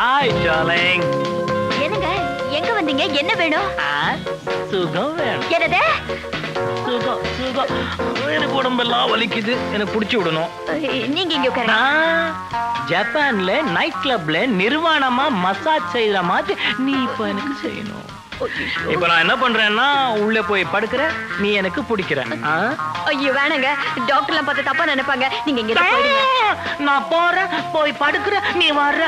Hi darling என்னங்க? எங்க வந்தீங்க? என்ன வேணும்? சுகம் வேணும். என்னது? சுகம் சுகம். எனக்கு உடம்பெல்லாம் வலிக்குது. எனக்கு பிடிச்சி விடணும். நீங்க இங்க உட்காருங்க. ஜப்பான்ல நைட் கிளப்ல நிர்வாணமா மசாஜ் செய்யற மாதிரி நீ இப்ப எனக்கு செய்யணும். இப்ப நான் என்ன பண்றேன்னா உள்ள போய் படுக்கிற நீ எனக்கு பிடிக்கிற? ஐயோ வேணாங்க. டாக்டர்லாம் பார்த்து தப்பா நினைப்பாங்க. நீங்க இங்க நான் போறேன். போய் படுக்கிற நீ வர்ற.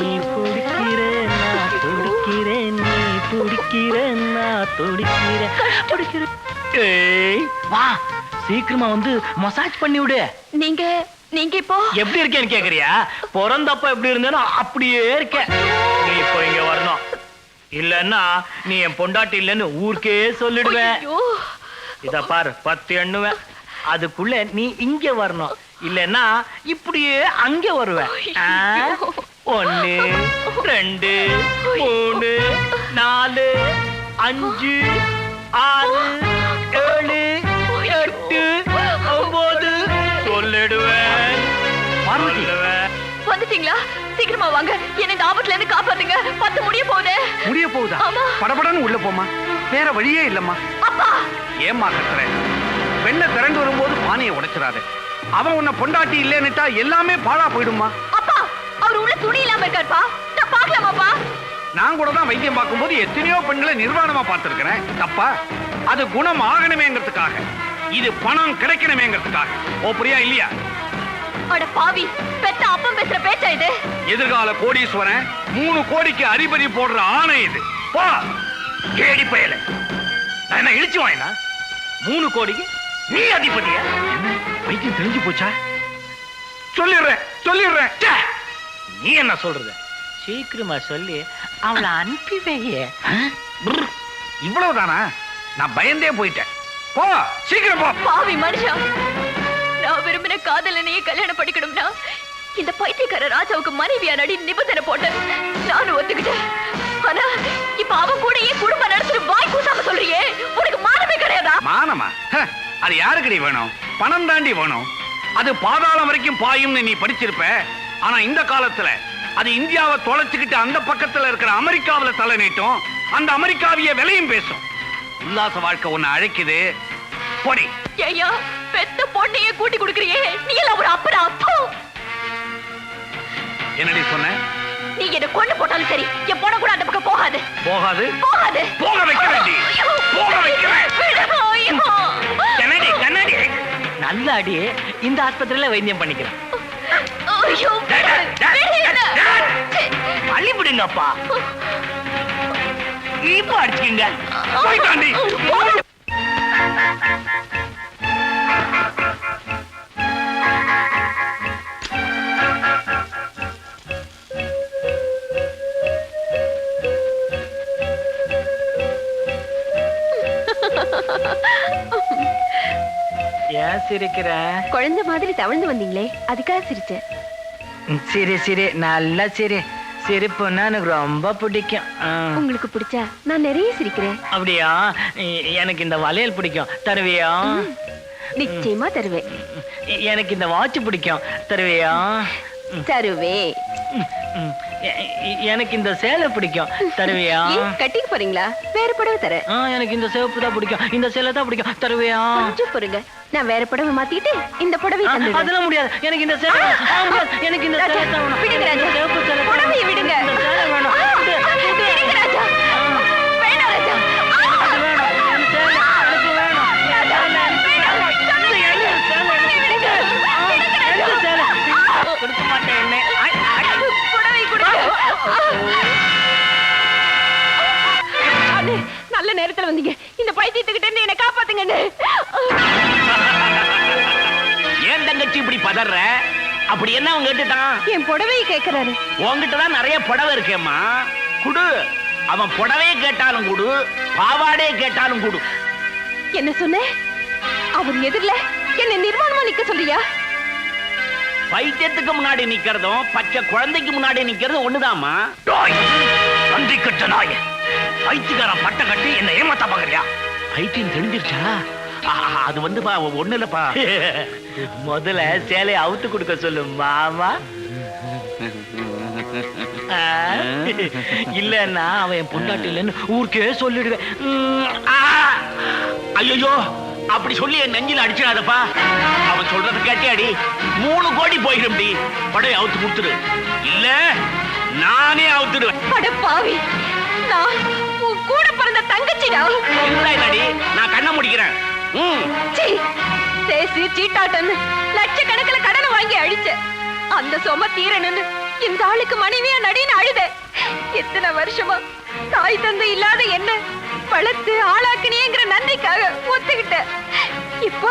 நீ பிடிக்கிற நான் நீ பிடிக்கிற நான் துடிக்கிறேன் பிடிக்கிறேன் ஏய் வா. சீக்கிரமா வந்து மசாஜ் பண்ணி விடு. நீங்க நீங்க இப்போ? எப்படி இருக்கேன்னு கேக்குறியா? பிறந்தப்ப எப்படி இருந்தேனோ அப்படியே இருக்கேன். நீ இப்போ இங்க வரணும். இல்லன்னா நீ என் பொண்டாட்டி இல்லைன்னு ஊருக்கே சொல்லிடுவேன். இத பாரு பத்து எண்ணுவேன். அதுக்குள்ள நீ இங்க வரணும். இல்லன்னா இப்படியே அங்க வருவேன்? ஒண்ணு ரெண்டு மூணு நாலு அஞ்சு ஆறு ஏழு எட்டு ஒன்பது சொல்லிடுவேன். சொல்லுவேன் வந்துட்டீங்களா? சீக்கிரமா வாங்க. என்ன இந்த ஆபத்துல இருந்து காப்பாத்துங்க. பத்து முடிய போகுது. முடிய போகுதா? ஆமா. படபடன்னு உள்ள போமா வேற வழியே இல்லம்மா. அப்பா! ஏம்மா கத்துற? வெண்ண திரண்டு வரும்போது பானையை உடைச்சிடாத. அவன் உன்னை பொண்டாட்டி இல்லைன்னுட்டா எல்லாமே பாழா போயிடுமா அப்பா! அவர் உள்ள துணி இல்லாம இருக்காருப்பா. நான் பாக்கலாமாப்பா? நான் கூட தான் வைத்தியம் பார்க்கும்போது எத்தனையோ பெண்களை நிர்வாணமா பார்த்திருக்கிறேன். தப்பா? அது குணம் ஆகணுமேங்கிறதுக்காக. இது பணம் கிடைக்கணுமேங்கிறதுக்காக. ஓ புரியா இல்லையா? அட பாவி பெத்த அப்பம் பேசுற பேச்சா இது? எதிர்கால கோடீஸ்வரன் மூணு கோடிக்கு அதிபதி போடுற ஆணை இது. போ கேடி பயல. நான் என்ன இழிச்சு வாயினா? மூணு கோடிக்கு நீ அதிபதியா? வைத்தியம் தெரிஞ்சு போச்சா? சொல்லிடுறேன் சொல்லிடுறேன்! நீ என்ன சொல்றது? சீக்கிரமா சொல்லி அவளை அனுப்பி வையே. இவ்வளவுதானா? நான் பயந்தே போயிட்டேன். போ சீக்கிரம் போ. பாவி மனுஷா நான் விரும்பின காதலனையே கல்யாணம் பண்ணிக்கணும்னா இந்த பைத்தியக்கார ராஜாவுக்கு மனைவியா நடி நிபந்தனை போட்டேன் நானும் ஒத்துக்கிட்டேன். ஆனா இப்ப அவன் கூடயே குடும்பம் நடத்துற வாய் கூசாம சொல்றியே உனக்கு மானமே கிடையாதா? மானமா? அது யாருக்குடி வேணும்? பணம் தாண்டி வேணும். அது பாதாளம் வரைக்கும் பாயும்னு நீ படிச்சிருப்ப. ஆனா இந்த காலத்துல அது இந்தியாவை தொலைச்சுக்கிட்டு அந்த பக்கத்துல இருக்கிற அமெரிக்காவுல தலை நீட்டும். அந்த அமெரிக்காவிய விலையும் பேசும். உல்லாச வாழ்க்கை உன்னை அழைக்குது. பொடி. ஐயா பெத்த பொண்ணையே கூட்டி கொடுக்கறியே. நீ எல்லாம் ஒரு அப்படா அப்போ என்னடி சொன்ன? நீ என்ன கொண்டு போட்டாலும் சரி. என் பொண்ண கூட அந்த பக்கம் போகாது. போகாது? போகாது. போக வைக்கிறேன்டி. ஐயோ, போக வைக்கிறேன். கண்ணாடி கண்ணாடி. நல்ல அடி இந்த ஆஸ்பத்திரியில வைத்தியம் பண்ணிக்கிறேன். ஐயோ, டேய், டேய், டேய், விடு என்ன? டேய். அள்ளி விடுங்கப்பா. இப்போ அடிச்சுக்கங்க. போய்ட்டாண்டி. ஏன் சிரிக்கிற? குழந்தை மாதிரி தவழ்ந்து வந்தீங்களே அதுக்காக சிரிச்சேன். சிரி சிரி நல்லா சிரி. சிரிப்புன்னா எனக்கு ரொம்ப பிடிக்கும். உங்களுக்கு பிடிச்சா நான் நிறைய சிரிக்கிறேன். அப்படியா? எனக்கு இந்த வளையல் பிடிக்கும். தருவியா? நிச்சயமா தருவேன். எனக்கு இந்த வாட்ச் பிடிக்கும். தருவியா? தருவே. எனக்கு இந்த சேலை பிடிக்கும். தருவியா? கட்டிக்கு போறீங்களா? வேற புடவை தரேன் ஆ, எனக்கு இந்த சிவப்பு தான் பிடிக்கும். இந்த சேலை தான் பிடிக்கும். தருவியா? கொஞ்சம் பொறுங்க. நான் வேற புடவை மாத்திட்டு இந்த புடவை அதெல்லாம் முடியாது. எனக்கு இந்த சேலை. எனக்கு இந்த சேலை. விடுங்க நல்ல நேரத்துல வந்தீங்க. இந்த பைத்தியத்துக்கிட்ட இருந்து என்ன காப்பாத்துங்க ஏன் தங்கச்சி இப்படி பதற? அப்படி என்ன அவன் கேட்டுட்டான்? என் புடவையை கேக்குறாரு. உன்கிட்ட தான் நிறைய புடவை இருக்கேம்மா. குடு. அவன் புடவையே கேட்டாலும் குடு. பாவாடே கேட்டாலும் குடு. என்ன சொன்ன? அவர் எதிரில என்ன நிர்வாணமா நிக்க சொல்றியா? பைத்தியத்துக்கு முன்னாடி நிக்கிறதும் பச்சை குழந்தைக்கு முன்னாடி நிக்கிறதும் ஒண்ணுதாம்மா? நன்றி கட்ட நாய. பைத்தியக்காரன் பட்டை கட்டி என்ன ஏமாத்தா பாக்குறியா பைத்தியம் தெரிஞ்சிருச்சா அது வந்து பா ஒண்ணு இல்லப்பா. முதல்ல சேலையை அவுத்து கொடுக்க சொல்லு மாமா. இல்லன்னா அவன் பொண்டாட்டி இல்லைன்னு ஊருக்கே சொல்லிடுவேன். ஐயோ அப்படி சொல்லி என் நெஞ்சில அடிச்சிடாதப்பா. அவன் சொல்றத கேட்டியாடி? மூணு கோடி போயிடும்டி படைய அவுத்து கொடுத்துரு இல்ல நானே அவுத்துடுவேன். அட பாவி நான் உன் கூட பிறந்த தங்கச்சிடா. இருந்தா என்னடி? நான் கண்ணை முடிக்கிறேன். ம். சீ சேசி சீட்டாட்டன்னு லட்சக்கணக்கில் கடனை வாங்கி அழிச்ச அந்த சொம தீரணுன்னு இந்த ஆளுக்கு மனைவியா நடின்னு அழுத எத்தனை வருஷமா தாய் தந்தை இல்லாத என்ன வளர்த்து ஆளாக்குனியங்கிற நன்றிக்காக ஒத்துக்கிட்ட. இப்போ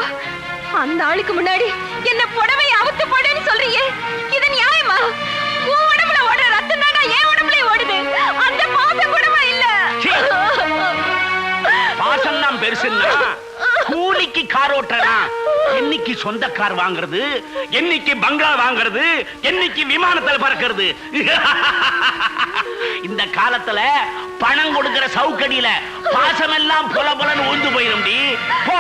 அந்த ஆளுக்கு முன்னாடி என்ன புடவை அவுத்து போடுன்னு சொல்றியே? இது நியாயமா? உன் உடம்புல ஓடுற ரத்தம் தாண்டா என் உடம்புல ஓடுது. அந்த பாசம் கூடவா இல்ல. பாசம் தான் பெருசுன்னா கூலிக்கு கார் ஓட்டுறனா என்னைக்கு சொந்த கார் வாங்குறது என்னைக்கு பங்களா வாங்குறது என்னைக்கு விமானத்துல பறக்கிறது. இந்த காலத்துல பணம் கொடுக்கிற சவுக்கடியில பாசம் எல்லாம் புல புலன்னு உழுந்து போயிரும்டி. போ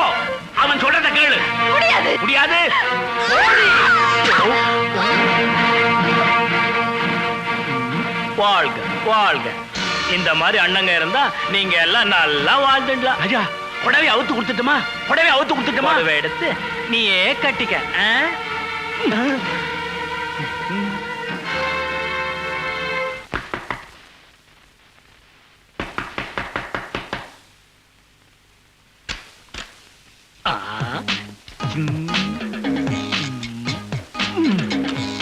அவன் சொல்றத கேளு. முடியாது? முடியாது. வாழ்க வாழ்க. இந்த மாதிரி அண்ணங்க இருந்தா நீங்க எல்லாம் நல்லா வாழ்ந்துடலாம். ராஜா புடவை அவுத்து கொடுத்துட்டுமா? புடவை அவுத்து கொடுத்துட்டுமா? புடவை எடுத்து நீயே கட்டிக்க.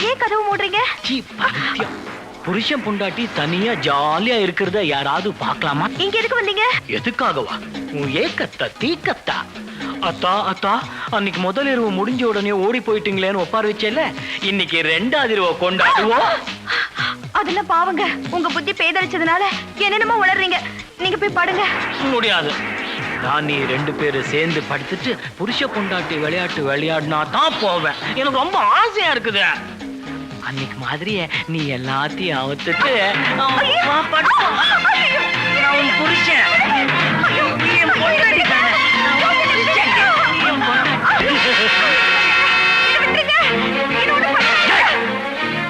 ஏன் கதவு மூடுறீங்க. புருஷன் பொண்டாட்டி தனியா ஜாலியா இருக்கிறத யாராவது பார்க்கலாமா? இங்க எதுக்கு வந்தீங்க? எதுக்காகவா? உன் ஏக்கத்தா தீக்கத்தா? அத்தா அத்தா அன்னைக்கு முதல் இரவு முடிஞ்ச உடனே ஓடி போயிட்டீங்களேன்னு ஒப்பார் வச்சேல இன்னைக்கு ரெண்டாவது இரவு கொண்டாடுவோம். அதெல்லாம் பாவங்க. உங்க புத்தி பேதளிச்சதுனால என்னென்னமோ உளறீங்க. நீங்க போய் படுங்க. முடியாது. நான் நீ ரெண்டு பேரும் சேர்ந்து படுத்துட்டு புருஷ பொண்டாட்டி விளையாட்டு விளையாடினா தான் போவேன். எனக்கு ரொம்ப ஆசையா இருக்குது. அன்னைக்கு மாதிரியே நீ எல்லாத்தையும் அவுத்துட்டு புருஷன்.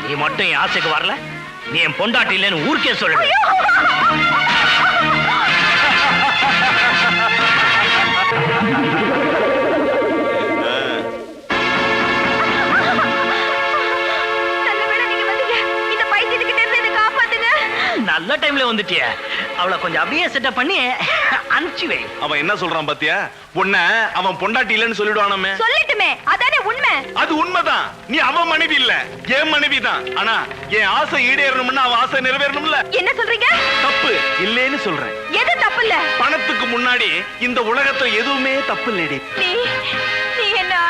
நீ மட்டும் என் ஆசைக்கு வரல. நீ என் பொண்டாட்டி இல்லைன்னு ஊருக்கே சொல்லு. நல்ல டைம்ல வந்துட்டிய. அவளை கொஞ்சம் அப்படியே செட்டப் பண்ணி அனுப்பிச்சு வை. அவன் என்ன சொல்றான் பாத்தியா? உன்ன அவன் பொண்டாட்டி இல்லைன்னு சொல்லிடுவானாமே. சொல்லட்டுமே. அதானே உண்மை? அது உண்மைதான். நீ அவன் மனைவி இல்ல. என் மனைவி தான். ஆனா என் ஆசை ஈடேறணும்னா அவன் ஆசை நிறைவேறணும்ல. என்ன சொல்றீங்க? தப்பு இல்லைன்னு சொல்றேன். எது தப்பு இல்ல? பணத்துக்கு முன்னாடி இந்த உலகத்துல எதுவுமே தப்பு இல்லடி.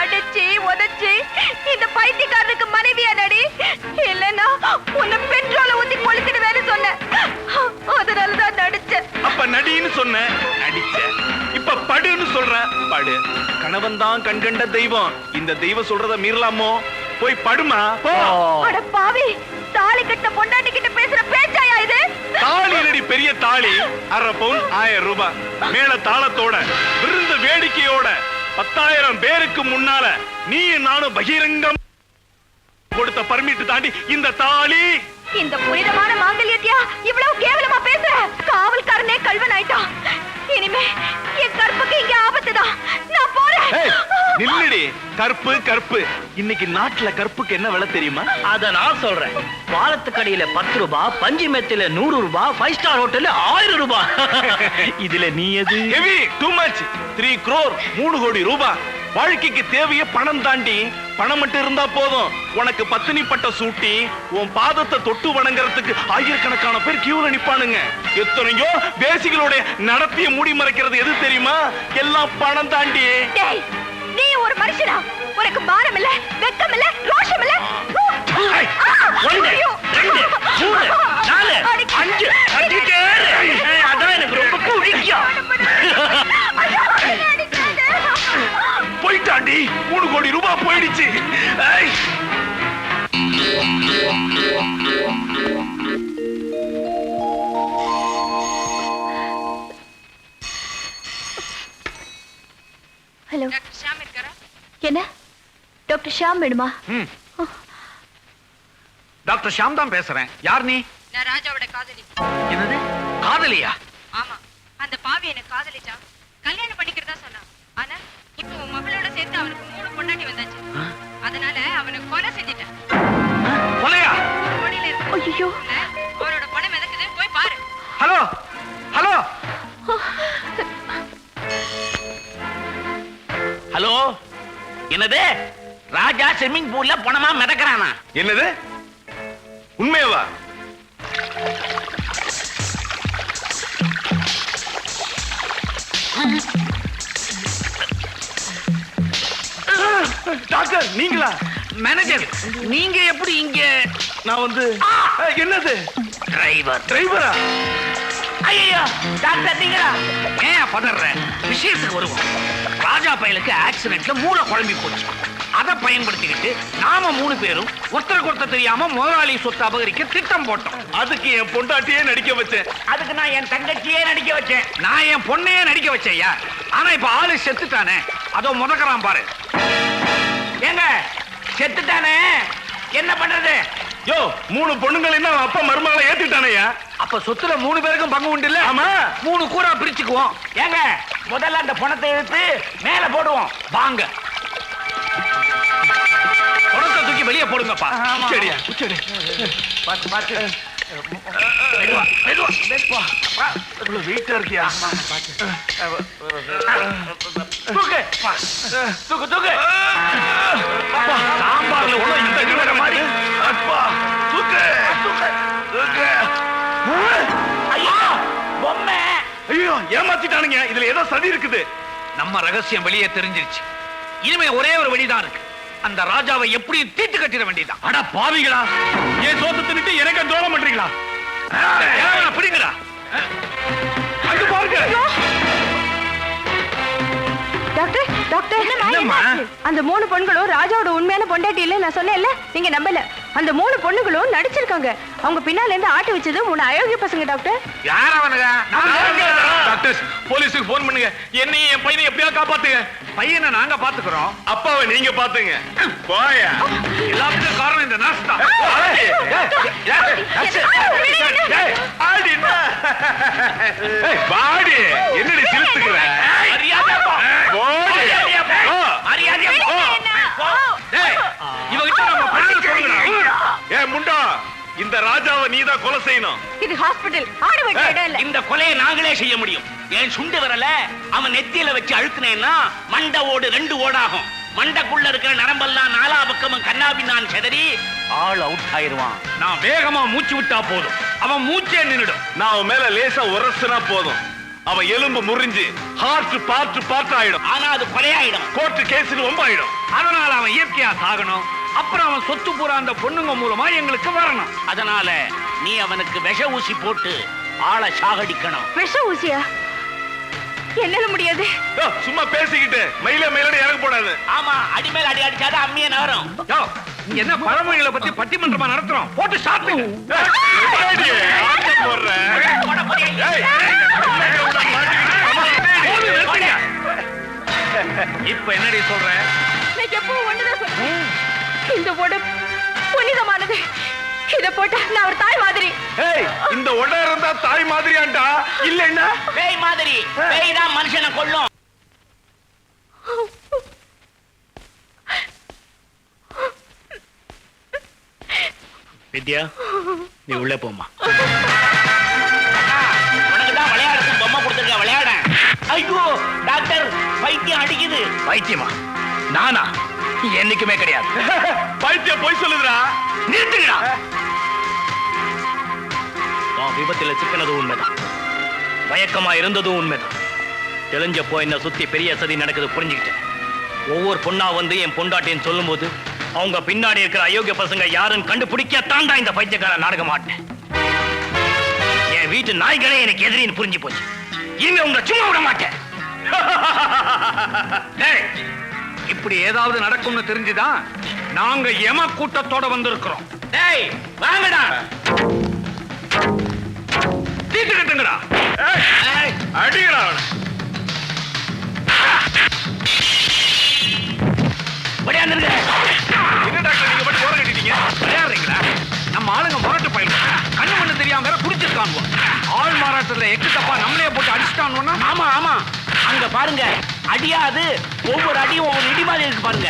அடிச்சு உதைச்சு. இந்த பைத்தியக்காரனுக்கு மனைவியா நடி இல்லன்னா உன்னை பெட்ரோல ஊத்தி கொளுத்திடுவேன்னு சொன்னேன். அதனாலதான் நடிச்சேன். அப்ப நடின்னு சொன்ன நடிச்ச. இப்ப படுன்னு சொல்ற படு. கணவன் தான் கண்கண்ட தெய்வம். இந்த தெய்வம் சொல்றத மீறலாமோ? போய் படுமா? போ. அட பாவி தாலி கட்ட பொண்டாட்டி கிட்ட பேசுற பேச்சாயா இது? தாலி பெரிய தாலி. அரை பவுன் ஆயிரம் ரூபாய். மேல தாளத்தோட விருந்த வேடிக்கையோட. பத்தாயிரம் பேருக்கு முன்னால நீயும் நானும் பகிரங்கம் கொடுத்த பர்மிட் தாண்டி இந்த தாலி. இந்த புனிதமான மாங்கல்யத்தியா இவ்வளவு கேவலமா பேசுற? காவல்காரனே கல்வன் ஆயிட்டான். இனிமே என் கற்புக்கு இங்க ஆபத்துதான் நான் போறேன். நில்லுடி. கற்பு கற்பு. இன்னைக்கு நாட்டுல கற்புக்கு என்ன விலை தெரியுமா? அத நான் சொல்றேன். பாலத்துக்கடியில பத்து ரூபாய் பஞ்சு மெத்தில நூறு ரூபாய் ஃபைவ் ஸ்டார் ஹோட்டல்ல ஆயிரம் ரூபாய் இதுல நீ எது? Heavy too much three crore மூணு கோடி ரூபாய் வாழ்க்கைக்கு தேவைய பணம் தாண்டி பணம் மட்டும் இருந்தா போதும். உனக்கு பத்தினி பட்ட சூட்டி உன் பாதத்தை தொட்டு வணங்குறதுக்கு ஆயிரக்கணக்கான பேர் கியூல நிப்பானுங்க. எத்தனையோ பேசிகளுடைய நடத்திய மூடி மறைக்கிறது எது தெரியுமா? எல்லாம் பணம் தாண்டி. நீ ஒரு மனுஷனா? உனக்கு பாரம் இல்ல டாக்டர் ஷாம் வேணுமா? டாக்டர் ஷாம் தான் பேசுறேன். யார் நீ? நான் ராஜாவோட காதலி. என்னது? காதலியா? ஆமா. அந்த பாவி என்ன காதலிச்சா கல்யாணம் பண்ணிக்கிறதா சொன்னான். ஸ்விம்மிங் பூல்ல பணமா மிதக்கிறானா? என்னது? உண்மையவா? டாக்டர் நீங்களா? மேனேஜர் நீங்க எப்படி இங்க? நான் வந்து என்னது? டிரைவர் டிரைவரா ஐயோ டாக்டர் நீங்களா? ஏன் பதற விஷயத்துக்கு வருவோம். ராஜா பயலுக்கு ஆக்சிடென்ட்ல மூளை குழம்பி போச்சு. அதை பயன்படுத்திக்கிட்டு நாம மூணு பேரும் ஒருத்தருக்கு ஒருத்தர் தெரியாம முதலாளி சொத்து அபகரிக்க திட்டம் போட்டோம். அதுக்கு என் பொண்டாட்டியே நடிக்க வச்சேன். அதுக்கு நான் என் தங்கச்சியே நடிக்க வச்சேன். நான் என் பொண்ணையே நடிக்க வச்சேயா ஆனா இப்ப ஆளு செத்துட்டானே. அதோ முதக்கறான் பாரு. ஏங்க செத்துட்டானே? என்ன பண்றது? யோ மூணு பொண்ணுங்களையும் அவன் அப்பா மருமகளை ஏத்திட்டானையா அப்ப சொத்துல மூணு பேருக்கும் பங்கு உண்டு இல்ல? ஆமா. மூணு கூறா பிரிச்சுக்குவோம். ஏங்க முதல்ல அந்த பணத்தை எடுத்து மேல போடுவோம். வாங்க. தூக்கி வெளியே போடுங்கப்பா. சரியா சரி பார்த்து பார்த்து வெயிட்டா இருக்கியா? தூக்கு. தூக்கு தூக்கு. சாம்பார்ல உள்ள இந்த இருக்கிற மாதிரி அப்பா தூக்கு. தூக்கு. ஐயோ பொம்மை. ஐயோ ஏமாத்திட்டானுங்க. இதுல ஏதோ சதி இருக்குது. நம்ம ரகசியம் வெளியே தெரிஞ்சிருச்சு. இனிமே ஒரே ஒரு வழிதான் இருக்கு. அந்த ராஜாவை எப்படி தீட்டு கட்டிட வேண்டியதான் அட பாவிகளா. ஏன் சோத்து தின்னுட்டு எனக்கு துரோகம் பண்றீங்களா? பிடிங்கடா? அங்க பாருங்க. Doctor doctor? அந்த மூணு பொண்களும் ராஜாவோட உண்மையான பொண்டாட்டி இல்ல நான் சொன்னேன்ல. நீங்க நம்பல. அந்த மூணு பொண்ணுகளும் நடிச்சிருக்காங்க அவங்க பின்னால இருந்து ஆட்டி வச்சது மூணு அயோக்கிய பசங்க டாக்டர் யார் அவனுங்க டாக்டர்ஸ் போலீஸுக்கு போன் பண்ணுங்க என்னையும் என் பையனை எப்படியா காப்பாத்துங்க பையனை நாங்க பாத்துக்கிறோம் அப்பாவை நீங்க பாத்துங்க போயா எல்லாத்துக்கும் காரணம் இந்த நாஸ்தா பாடி என்னடி சிரித்துக்கிற மரியாதையா போ. இவகிட்ட நம்ம ஏ முண்டா இந்த ராஜாவை நீதான் கொலை செய்யணும். இது ஹாஸ்பிடல் ஆடு வெட்ட இடம் இல்ல. இந்த கொலையை நாங்களே செய்ய முடியும். என் சுண்டு வரல? அவன் நெத்தியில வச்சு அழுத்தினேன்னா மண்டை ஓடு ரெண்டு ஓடாகும். மண்டைக்குள்ள இருக்கிற நரம்பெல்லாம் நாலா பக்கமும் கண்ணாபி நான் செதறி ஆள் அவுட் ஆயிருவான் நான் வேகமா மூச்சு விட்டா போதும். அவன் மூச்சே நின்னுடும். நான் அவன் மேல லேசா உரசுனா போதும். அவன் எலும்பு முறிஞ்சு ஹார்ட் பார்ட் பார்ட் ஆயிடும் ஆனா அது கொலையாயிடும் கோர்ட்டு கேஸுக்கு ரொம்ப ஆயிடும் அதனால அவன் இயற்கையா சாகணும் அப்புறம் அவன் சொத்து பூரா அந்த பொண்ணுங்க மூலமா எங்களுக்கு வரணும் அதனால நீ அவனுக்கு விஷ ஊசி போட்டு ஆளை சாகடிக்கணும் விஷ ஊசியா என்னால முடியாது சும்மா பேசிக்கிட்டு மயில மயிலோட இறங்க போடாது ஆமா அடிமேல் அடி அடிச்சாதான் அம்மிய நகரும் இங்க என்ன பழமொழிகளை பத்தி பட்டிமன்றமா நடத்துறோம் போட்டு சாப்பிடுங்க ஏய், இப்ப என்னடி சொல்ற? நான் எப்பவும் ஒண்ணுதான் சொல்றேன். இந்த உடம்பு புனிதமானது. இத போட்டா நான் ஒரு தாய் மாதிரி. ஏய், இந்த உட இருந்தா தாய் மாதிரியாண்டா? இல்லைன்னா பேய் மாதிரி. பேய் தான் மனுஷனை கொல்லும். வித்யா நீ உள்ள போமா உனக்கு தான் விளையாடுறதுக்கு பொம்மை கொடுத்துருக்க விளையாட. ஐயோ டாக்டர் பைத்தியம் அடிக்குது. பைத்தியமா? நானா? என்னைக்குமே கிடையாது. பைத்தியம் போய் சொல்லுதுடா. நிறுத்துங்கடா. விபத்துல சிக்கினது உண்மைதான். மயக்கமா இருந்ததும் உண்மைதான். தெளிஞ்சப்போ என்ன சுத்தி பெரிய சதி நடக்குது புரிஞ்சுக்கிட்டேன். ஒவ்வொரு பொண்ணா வந்து என் பொண்டாட்டின்னு சொல்லும்போது அவங்க பின்னாடி இருக்கிற அயோக்கிய பசங்க யாருன்னு கண்டுபிடிக்க தாண்டா இந்த பைத்தியக்கார நாடகம் ஆட்டினேன் என் வீட்டு நாய்களே எனக்கு எதிரின்னு புரிஞ்சு போச்சு. இனிமே உங்களை சும்மா விட மாட்டேன். இப்படி ஏதாவது நடக்கும்னு தெரிஞ்சுதான் நாங்க எம கூட்டத்தோட வந்திருக்கிறோம். டேய் வாங்கடா. தீட்டு கட்டுங்கடா. அடிங்கடா என்ன டாக்டர் நீங்க மட்டும் ஓரம் கட்டிட்டீங்க? விளையாடுறீங்களா? நம்ம ஆளுங்க முரட்டு பயிலும் கண்ணு மண்ணு அவசரத்துல எக்கு தப்பா நம்மளே போட்டு அடிச்சிட்டான்னு ஆமா ஆமா. பாருங்க. அடியா அது ஒவ்வொரு அடியும் ஒவ்வொரு இடி மாதிரி இருக்கு பாருங்க.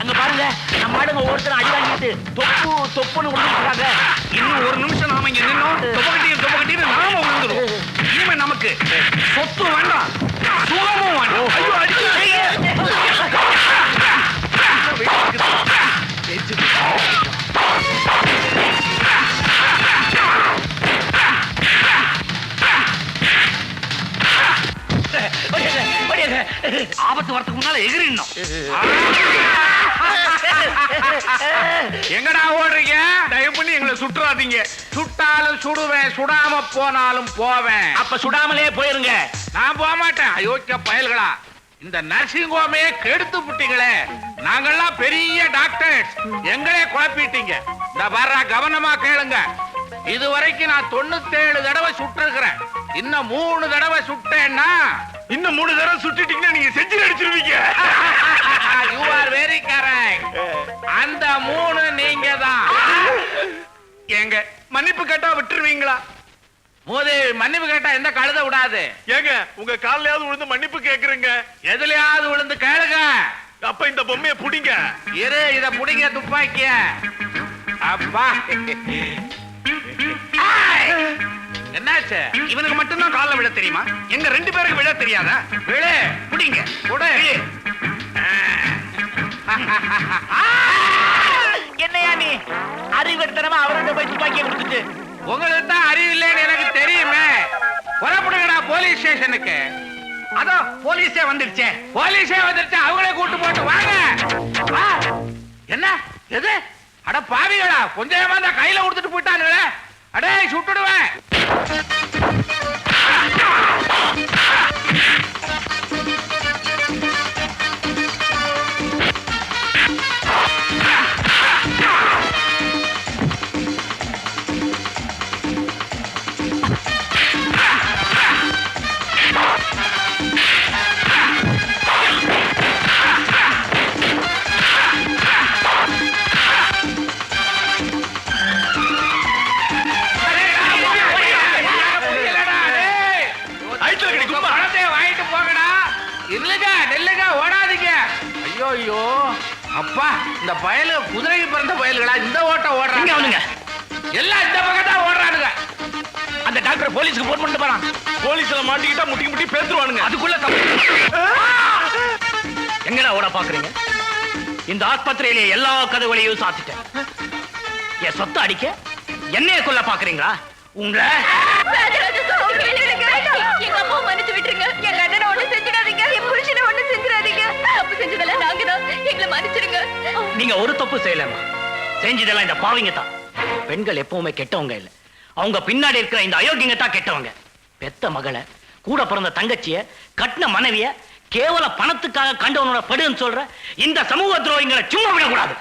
அங்க பாருங்க. நம்ம ஆளுங்க ஒவ்வொருத்தரும் அடி வாங்கிட்டு தொப்பு தொப்புன்னு விழுந்துருக்காங்க இன்னும் ஒரு நிமிஷம் நாம இங்க நின்னோம். தொப்பகட்டியும் தொப்பகட்டியும் நாம விழுந்துரும் இனிமே நமக்கு சொத்து வேண்டாம் சுகமும் வேண்டாம். ஐயோ அடிச்சு ஆபத்து வரதுக்கு முன்னால எகிரிடணும் எங்கடா ஓடுறீங்க? தயவு பண்ணி எங்களை சுற்றாதீங்க. சுட்டாலும் சுடுவேன் சுடாம போனாலும் போவேன். அப்ப சுடாமலே போயிருங்க. நான் போக மாட்டேன். அயோக்கிய பயல்களா. இந்த நர்சிங் ஹோமையே கெடுத்து விட்டீங்களே நாங்கெல்லாம் பெரிய டாக்டர்ஸ். எங்களே குழப்பிட்டீங்க. இந்த வர்ற கவனமா கேளுங்க. இது வரைக்கும் நான் தொண்ணூத்தேழு தடவை சுட்டிருக்கிறேன். இன்னும் மூணு தடவை சுட்டேன்னா இன்னும் மூணு தடவை சுட்டுட்டீங்கன்னா நீங்க செஞ்சு அடிச்சிருவீங்க. யூ ஆர் வெரி கரெக்ட் அந்த மூணு நீங்க தான் எங்க மன்னிப்பு கேட்டா விட்டுருவீங்களா? மோதேவி மன்னிப்பு கேட்டா எந்த கழுத விடாது. ஏங்க உங்க காலையாவது விழுந்து மன்னிப்பு கேக்குறேங்க. எதுலயாவது விழுந்து கேளுங்க. அப்ப இந்த பொம்மையை புடிங்க. இரு இத புடிங்க துப்பாக்கிய. அப்பா! என்னாச்சு? இவனுக்கு மட்டும்தான் கால்ல விழ தெரியுமா? எங்க ரெண்டு பேருக்கு விழ தெரியாதா? விழு. புடிங்க. புடு. என்னையா நீ? அறிவெடுத்தனமா அவர்கிட்ட போய் துப்பாக்கியை கொடுத்துட்டு. உங்களுக்கு தான் அறிவு இல்லைன்னு எனக்கு தெரியுமே. புறப்படுங்கடா போலீஸ் ஸ்டேஷனுக்கு. அதோ போலீஸே வந்துடுச்சே போலீஸே வந்துடுச்சு அவங்களே கூட்டு போட்டு வாங்க. என்ன? எது? அட பாவிகளா கொஞ்சமா தான் கையில கொடுத்துட்டு போயிட்டானுங்களே. அடே சுட்டுடுவேன். ஓட பாக்குறீங்க? இந்த ஆஸ்பத்திரியில எல்லா கதவுகளையும் சாத்திட்டேன். என் சொத்தை அடிக்க? என்னைய கொல்ல பாக்குறீங்களா? உங்களை? ராஜராஜ சுவாமி, விடுங்க. எங்க அம்மாவை மன்னிச்சு விட்டுருங்க. எங்க அண்ணனை ஒண்ணும் செஞ்சிடாதீங்க. என் புருஷனை ஒண்ணும் செஞ்சிடாதீங்க. தப்பு செஞ்சதெல்லாம் நாங்க தான் எங்களை மன்னிச்சிருங்க நீங்க ஒரு தப்பு செய்யலமா செஞ்சதெல்லாம் இந்த பாவிங்க தான். பெண்கள் எப்பவுமே கெட்டவங்க இல்ல. அவங்க பின்னாடி இருக்கிற இந்த அயோக்கியங்க தான் கெட்டவங்க. பெத்த மகளை கூட பிறந்த தங்கச்சிய கட்டின மனைவிய கேவல பணத்துக்காக கண்டவனோட படுன்னு சொல்ற இந்த சமூக துரோகிங்களை சும்மா விடக்கூடாது.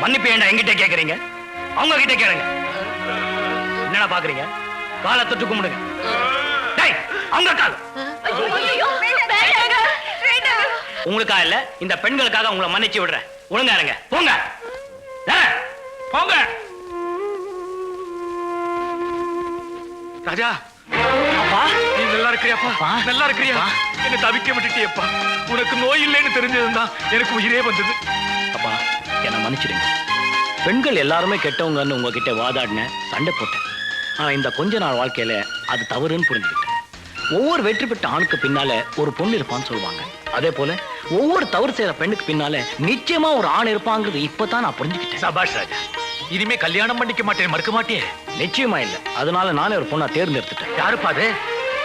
மன்னிப்பு ஏன்டா எங்கிட்ட கேக்குறீங்க? அவங்க கிட்ட கேளுங்க. என்னடா பாக்குறீங்க? காலை தொட்டு கும்பிடுங்க. டேய், அவங்க கால். ஐயோ, வேண்டாங்க, வேண்டாங்க. உங்களுக்கா இல்ல? இந்த பெண்களுக்காக உங்களை மன்னிச்சு விடுறேன். ஒழுங்கா இருங்க. போங்க. போங்க. ராஜா. அப்பா. நல்லா இருக்கிறியாப்பா. நல்லா இருக்கிறியா. என்ன தவிக்க விட்டுட்டியப்பா. உனக்கு நோய் இல்லைன்னு தெரிஞ்சதுதான் எனக்கு உயிரே வந்தது. அப்பா என்னை மன்னிச்சிடுங்க. பெண்கள் எல்லாருமே கெட்டவங்கன்னு உங்ககிட்ட வாதாடினேன் சண்டை போட்டேன். ஆனா இந்த கொஞ்ச நாள் வாழ்க்கையில அது தவறுன்னு புரிஞ்சுக்கிட்டேன். ஒவ்வொரு வெற்றி பெற்ற ஆணுக்கு பின்னால ஒரு பொண்ணு இருப்பான்னு சொல்லுவாங்க. அதே போல ஒவ்வொரு தவறு செய்யற பெண்ணுக்கு பின்னால நிச்சயமா ஒரு ஆண் இருப்பாங்கிறது இப்பதான் நான் புரிஞ்சுக்கிட்டேன். சபாஷ் ராஜா இனிமே கல்யாணம் பண்ணிக்க மாட்டேன் மறுக்க மாட்டே நிச்சயமா இல்ல. அதனால நானே ஒரு பொண்ணா தேர்ந்தெடுத்துட்டேன். யாருப்பா அது?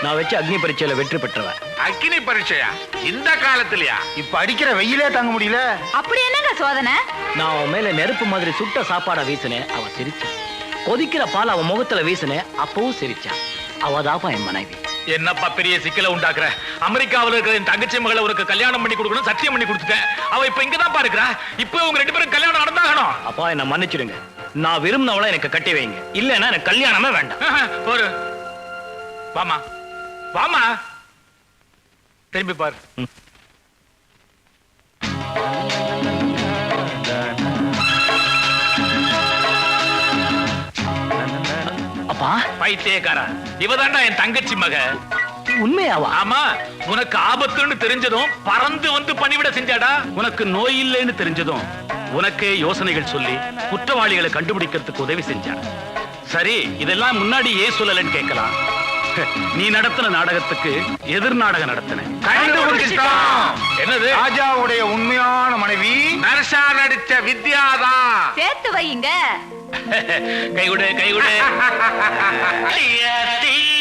நான் வச்ச அக்னி பரீட்சையில வெற்றி பெற்றவன். அக்கினி பரீட்சையா? இந்த காலத்துலயா? இப்ப அடிக்கிற வெயிலே தாங்க முடியல. அப்படி என்னங்க சோதனை? நான் அவன் மேல நெருப்பு மாதிரி சுட்ட சாப்பாடை வீசினேன் அவ சிரிச்சான். கொதிக்கிற பால் அவன் முகத்துல வீசினேன் அப்பவும் சிரிச்சான். அவதாப்பா என் மனைவி. என்னப்பா பெரிய சிக்கலை உண்டாக்குற? அமெரிக்காவுல இருக்கிற என் தங்கச்சி மகளை உனக்கு கல்யாணம் பண்ணி கொடுக்கணும் சத்தியம் பண்ணி கொடுத்துட்டேன் அவ இப்ப இங்கதான் பாருக்கிறா இப்ப உங்க ரெண்டு பேரும் கல்யாணம் நடந்தாகணும். அப்பா என்ன மன்னிச்சிடுங்க. நான் விரும்பினவளை எனக்கு கட்டி வைங்க. இல்லைன்னா எனக்கு கல்யாணமே வேண்டாம். ஒரு வாமா. வாமா. திரும்பி பாரு. அப்பா. பைத்தியக்காரா இவதாண்டா என் தங்கச்சி மக. உண்மையாவா? ஆமா உனக்கு ஆபத்துன்னு தெரிஞ்சதும் பறந்து வந்து பணிவிட செஞ்சாடா? உனக்கு நோய் இல்லைன்னு தெரிஞ்சதும் உனக்கே யோசனைகள் சொல்லி குற்றவாளிகளை கண்டுபிடிக்கிறதுக்கு உதவி செஞ்சான். சரி இதெல்லாம் முன்னாடி ஏன் சொல்லலன்னு கேட்கலாம். நீ நடத்தின நாடகத்துக்கு எதிர் நாடகம் நடத்தின. என்னது? ராஜாவுடைய உண்மையான மனைவி நரசா நடிச்ச வித்யாதான் சேர்த்து வையுங்க. கைவிடு கைவிடு.